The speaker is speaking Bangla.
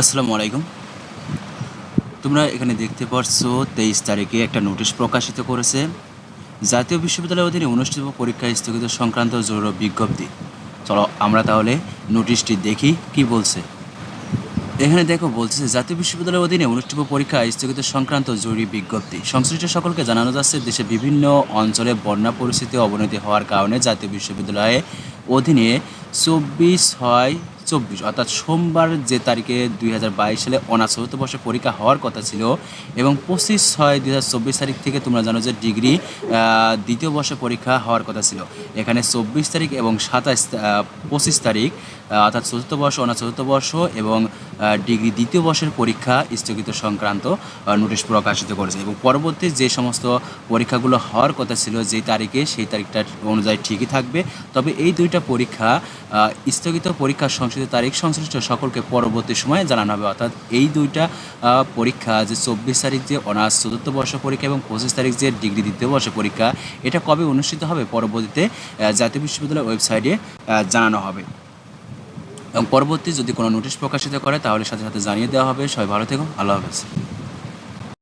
আসসালামু আলাইকুম। তোমরা এখানে দেখতে পারছ, তেইশ তারিখে একটা নোটিশ প্রকাশিত করেছে। জাতীয় বিশ্ববিদ্যালয়ের অধীনে অনুষ্ঠিত পরীক্ষা স্থগিত সংক্রান্ত জরুরি বিজ্ঞপ্তি। চলো আমরা তাহলে নোটিশটি দেখি কি বলছে। এখানে দেখো, বলছে, জাতীয় বিশ্ববিদ্যালয়ের অধীনে অনুষ্ঠিত পরীক্ষা স্থগিত সংক্রান্ত জরুরি বিজ্ঞপ্তি। সংশ্লিষ্ট সকলকে জানানো যাচ্ছে, দেশে বিভিন্ন অঞ্চলে বন্যা পরিস্থিতি অবনতি হওয়ার কারণে জাতীয় বিশ্ববিদ্যালয়ে অধীনে চব্বিশ ছয় চব্বিশ, অর্থাৎ সোমবার যে তারিখে দুই হাজার বাইশ সালে অনার্স চতুর্থ বর্ষে পরীক্ষা হওয়ার কথা ছিল এবং পঁচিশ ছয় দুই তারিখ থেকে তোমরা জানো যে ডিগ্রি দ্বিতীয় বর্ষে পরীক্ষা হওয়ার কথা ছিল। এখানে চব্বিশ তারিখ এবং সাতাশ পঁচিশ তারিখ অর্থাৎ চতুর্থ বর্ষ, অনার্স চতুর্থ বর্ষ এবং ডিগ্রি দ্বিতীয় বর্ষের পরীক্ষা স্থগিত সংক্রান্ত নোটিশ প্রকাশিত করেছে এবং পরবর্তী যে সমস্ত পরীক্ষাগুলো হওয়ার কথা ছিল যেই তারিখে সেই তারিখটা অনুযায়ী ঠিকই থাকবে। তবে এই দুইটা পরীক্ষা স্থগিত পরীক্ষার সংশোধিত তারিখ সংশ্লিষ্ট সকলকে পরবর্তী সময়ে জানানো হবে। অর্থাৎ এই দুইটা পরীক্ষা যে চব্বিশ তারিখ যে অনার্স, চতুর্থ বর্ষ পরীক্ষা এবং পঁচিশ তারিখ যে ডিগ্রি দ্বিতীয় বর্ষ পরীক্ষা, এটা কবে অনুষ্ঠিত হবে পরবর্তীতে জাতীয় বিশ্ববিদ্যালয়ের ওয়েবসাইটে জানানো হবে। এবং পরবর্তী যদি কোনো নোটিশ প্রকাশিত করে, তাহলে সাথে সাথে জানিয়ে দেওয়া হবে। সবাই ভালো থেকো। আল্লাহ হাফেজ।